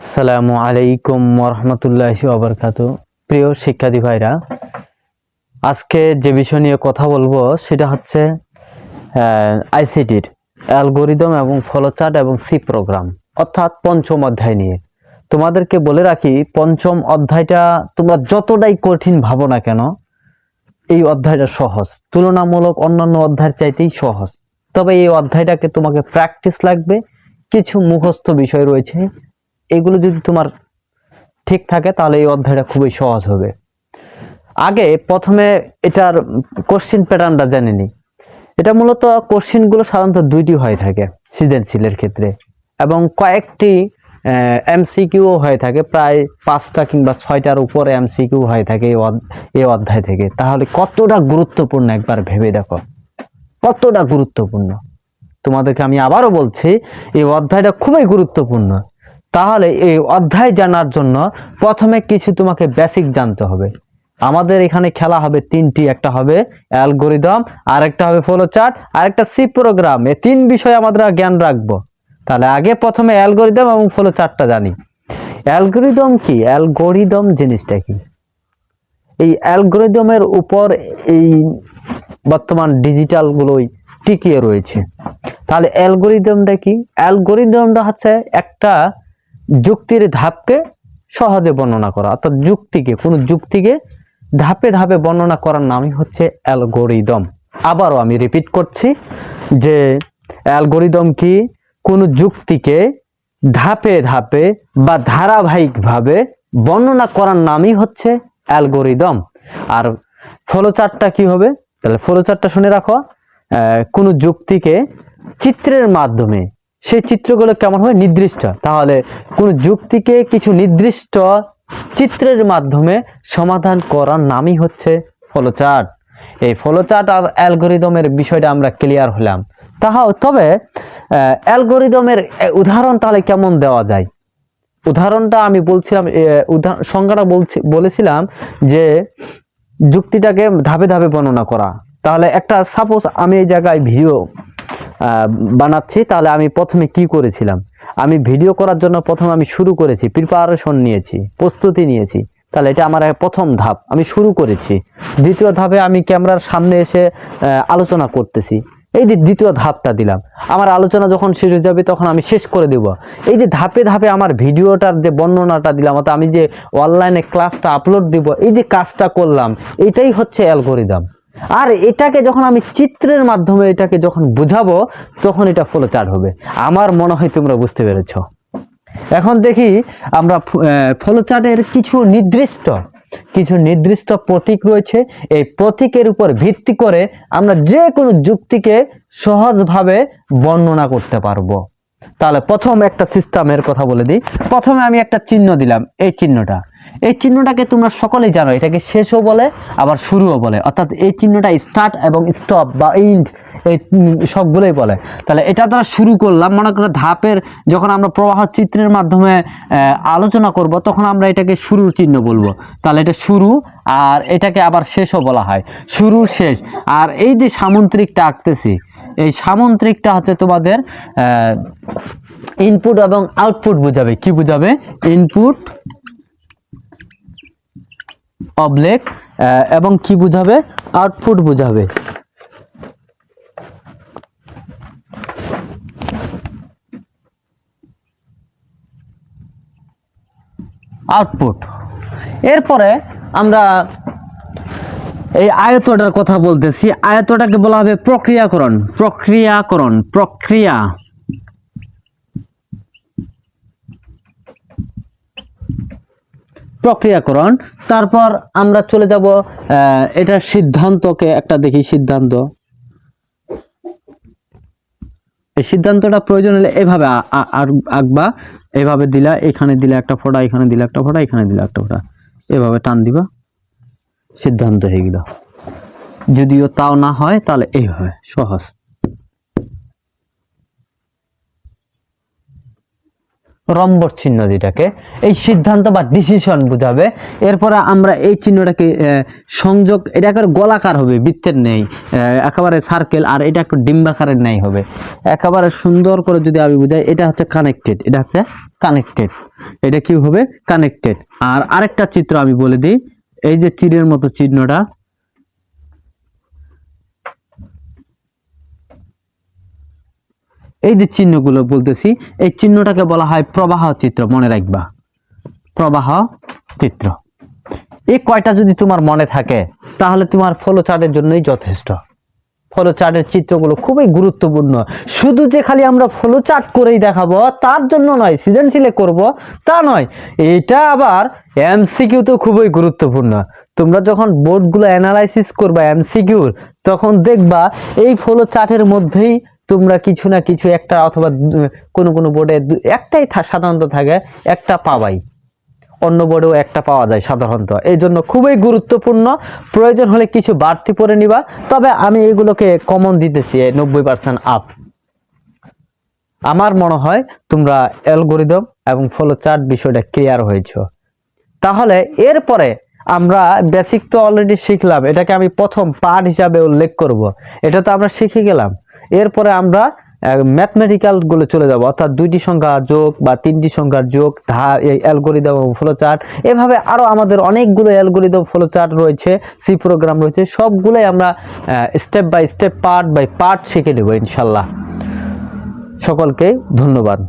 আসসালামু আলাইকুম রহমতুল্লাহ আবরকাত প্রিয় শিক্ষার্থী ভাইরা, আজকে যে বিষয় নিয়ে কথা বলব সেটা হচ্ছে আইসিটির অ্যালগোরিদম এবং ফলোচার্ট এবং সি প্রোগ্রাম, অর্থাৎ পঞ্চম অধ্যায় নিয়ে। তোমাদেরকে বলে রাখি, পঞ্চম অধ্যায়টা তোমরা যতটাই কঠিন ভাবো না কেন, এই অধ্যায়টা সহজ। তুলনামূলক অন্যান্য অধ্যায়ের চাইতেই সহজ। তবে এই অধ্যায়টাকে তোমাকে প্র্যাকটিস লাগবে, কিছু মুখস্থ বিষয় রয়েছে এগুলো যদি তোমার ঠিক থাকে, তাহলে এই অধ্যায়টা খুবই সহজ হবে। আগে প্রথমে এটার কোশ্চিন প্যাটার্নটা জেনে নিই। এটা মূলত কোশ্চিনগুলো সাধারণত দুইটি হয়ে থাকে সৃজনশীলের ক্ষেত্রে এবং কয়েকটি এমসিকিউ হয়ে থাকে। প্রায় পাঁচটা কিংবা ছয়টার উপরে এমসিকিউ হয়ে থাকে এই অধ্যায় থেকে। তাহলে কতটা গুরুত্বপূর্ণ একবার ভেবে দেখো। কতটা গুরুত্বপূর্ণ। তোমাদেরকে আমি আবারও বলছি, এই অধ্যায়টা খুবই গুরুত্বপূর্ণ। তাহলে এই অধ্যায় জানার জন্য প্রথমে কিছু তোমাকে বেসিক জানতে হবে। আমাদের এখানে খেলা হবে তিনটি, একটা হবে অ্যালগোরিদম আর একটা হবে ফলো চার্ট আর একটা সি প্রোগ্রাম এই তিন বিষয়ে আমরা জ্ঞান রাখব। তাহলে আগে প্রথমে অ্যালগোরিদম এবং ফলো চার্টটা জানি। অ্যালগোরিদম কি? অ্যালগোরিদম জিনিসটা কি? এই অ্যালগোরিদমের উপর এই বর্তমান ডিজিটাল গুলোই টিকিয়ে রয়েছে। তাহলে অ্যালগোরিদমটা কি? অ্যালগোরিদমটা হচ্ছে একটা যুক্তির ধাপকে সহজে বর্ণনা করা। অর্থাৎ যুক্তিকে, কোনো যুক্তিকে ধাপে ধাপে বর্ণনা করার নামই হচ্ছে অ্যালগোরিদম। আবারও আমি রিপিট করছি যে অ্যালগোরিদম কি? কোনো যুক্তিকে ধাপে ধাপে বা ধারাবাহিকভাবে বর্ণনা করার নামই হচ্ছে অ্যালগোরিদম। আর ফলোচার্টটা কি হবে? তাহলে ফলোচার্টটা শুনে রাখো। কোনো যুক্তিকে চিত্রের মাধ্যমে সেই চিত্রগুলো কেমন হবে নির্দিষ্ট। তাহলে কোনো যুক্তিকে কিছু নির্দিষ্ট চিত্রের মাধ্যমে সমাধান করার নামই হচ্ছে ফলোচার্ট। এই ফলোচার্ট আর অ্যালগোরিদমের বিষয়টা আমরা ক্লিয়ার হলাম। তাহাও তবে অ্যালগোরিদমের উদাহরণ তাহলে কেমন দেওয়া যায়? উদাহরণটা আমি বলছিলাম উদাহরণ সংজ্ঞাটা বলছি, বলেছিলাম যে যুক্তিটাকে ধাপে ধাপে বর্ণনা করা। তাহলে একটা সাপোজ আমি এই জায়গায় ভিডিও বানাচ্ছি, তাহলে আমি প্রথমে কি করেছিলাম? আমি ভিডিও করার জন্য প্রথমে আমি শুরু করেছি প্রিপারেশন নিয়েছি, প্রস্তুতি নিয়েছি। তাহলে এটা আমার প্রথম ধাপ, আমি শুরু করেছি। দ্বিতীয় ধাপে আমি ক্যামেরার সামনে এসে আলোচনা করতেছি। এই যে দ্বিতীয় ধাপটা দিলাম, আমার আলোচনা যখন শেষ হয়ে যাবে তখন আমি শেষ করে দেব। এই যে ধাপে ধাপে আমার ভিডিওটার যে বর্ণনাটা দিলাম, অর্থাৎ আমি যে অনলাইনে ক্লাসটা আপলোড দিব, এই যে কাজটা করলাম, এটাই হচ্ছে অ্যালগোরিদম আর এটাকে যখন আমি চিত্রের মাধ্যমে এটাকে যখন বুঝাবো, তখন এটা ফলো চার্ট হবে। আমার মনে হয় তোমরা বুঝতে পেরেছ। এখন দেখি আমরা ফলো চার্টের কিছু নির্দিষ্ট কিছু নির্দিষ্ট প্রতীক রয়েছে। এই প্রতীকের উপর ভিত্তি করে আমরা যে কোনো যুক্তিকে সহজভাবে বর্ণনা করতে পারব। তাহলে প্রথম একটা সিস্টেমের কথা বলে দিই। প্রথমে আমি একটা চিহ্ন দিলাম। এই চিহ্নটা। এই চিহ্নটাকে তোমরা সকলেই জানো, এটাকে শেষও বলে, আবার শুরুও বলে। অর্থাৎ এই চিহ্নটা স্টার্ট এবং স্টপ বা ইন্ড এই সবগুলোই বলে। তাহলে এটা দ্বারা শুরু করলাম, মনে করো ধাপের যখন আমরা প্রবাহ চিত্রের মাধ্যমে আলোচনা করব, তখন আমরা এটাকে শুরুর চিহ্ন বলব। তাহলে এটা শুরু, আর এটাকে আবার শেষও বলা হয়। শুরু শেষ। আর এই যে সামুদ্রিকটা আঁকতেছি, এই সামুদ্রিকটা হচ্ছে তোমাদের ইনপুট এবং আউটপুট বোঝাবে। কি বোঝাবে? ইনপুট অবলেক এবং কি বুঝাবে? আউটপুট বুঝাবে। আউটপুট। এরপরে আমরা এই আয়তটার কথা বলতেছি। আয়তটাকে বলা হবে প্রক্রিয়াকরণ। প্রক্রিয়াকরণ, প্রক্রিয়া। প্রক্রিয়াকরণ। তারপর আমরা চলে যাব এটা সিদ্ধান্তকে একটা দেখি, সিদ্ধান্ত। সিদ্ধান্তটা প্রয়োজন হলে এভাবে আঁকবা। এভাবে দিলা, এখানে দিলে একটা ফোটা, এখানে দিলে একটা ফোটা, এখানে দিলে একটা ফোটা। এভাবে টান দিবা। সিদ্ধান্ত হয়ে গেল। যদিও তাও না হয়, তাহলে এইভাবে, সহজ। রম্বর চিহ্ন যেটাকে, এই সিদ্ধান্ত বা ডিসিশন বোঝাবে। এরপরে আমরা এই চিহ্নটাকে সংযোগ, এটা একেবারে গোলাকার হবে, বৃত্তের নেই একেবারে সার্কেল আর এটা একটু ডিম্বাকারের নেই হবে। একেবারে সুন্দর করে যদি আমি বুঝাই, এটা হচ্ছে কানেক্টেড এটা হচ্ছে কানেক্টেড এটা কি হবে? কানেক্টেড আর আরেকটা চিত্র আমি বলে দিই, এই যে তীরের মতো চিহ্নটা এই যে চিহ্নগুলো বলতেছি, এই চিহ্নটাকে বলা হয় প্রবাহ চিত্র, মনে রাখবা। প্রবাহ চিত্র। এই কয়টা যদি তোমার মনে থাকে, তাহলে তোমার ফলো চার্টের জন্যই যথেষ্ট। ফলো চার্টের চিত্রগুলো খুবই গুরুত্বপূর্ণ। শুধু যে খালি আমরা ফলো চার্ট করেই দেখাবো, তার জন্য নয় সৃজনশীলে করব, তা নয়। এটা আবার এমসিকিউ তো খুবই গুরুত্বপূর্ণ। তোমরা যখন বোর্ডগুলো অ্যানালাইসিস করবা, এমসিকিউর, তখন দেখবা এই ফলো চার্টের মধ্যেই তোমরা কিছু না কিছু একটা অথবা কোনো কোনো বোর্ডে একটাই সাধারণত থাকে, একটা পাবাই অন্য বোর্ডেও একটা পাওয়া যায় সাধারণত। এই জন্য খুবই গুরুত্বপূর্ণ। প্রয়োজন হলে কিছু বাড়তি পরে নিবা। তবে আমি এগুলোকে কমন দিতেছি নব্বই পার্সেন্ট আপ আমার মনে হয় তোমরা অ্যালগোরিদম এবং ফলো চার্ট বিষয়টা ক্লিয়ার হয়েছ। তাহলে এরপরে আমরা বেসিক তো অলরেডি শিখলাম। এটাকে আমি প্রথম পার্ট হিসাবে উল্লেখ করব। এটা তো আমরা শিখে গেলাম। এরপরে আমরা ম্যাথমেটিক্যালগুলো চলে যাব। অর্থাৎ দুইটি সংখ্যা যোগ বা তিনটি সংখ্যার যোগ ধা এই অ্যালগোরিদম ফলো চার্ট এভাবে আরও আমাদের অনেকগুলো অ্যালগোরিদম ফ্লো চার্ট রয়েছে সি প্রোগ্রাম রয়েছে। সবগুলোই আমরা step by step part by part শিখে নেব, ইনশাল্লাহ। সকলকে ধন্যবাদ।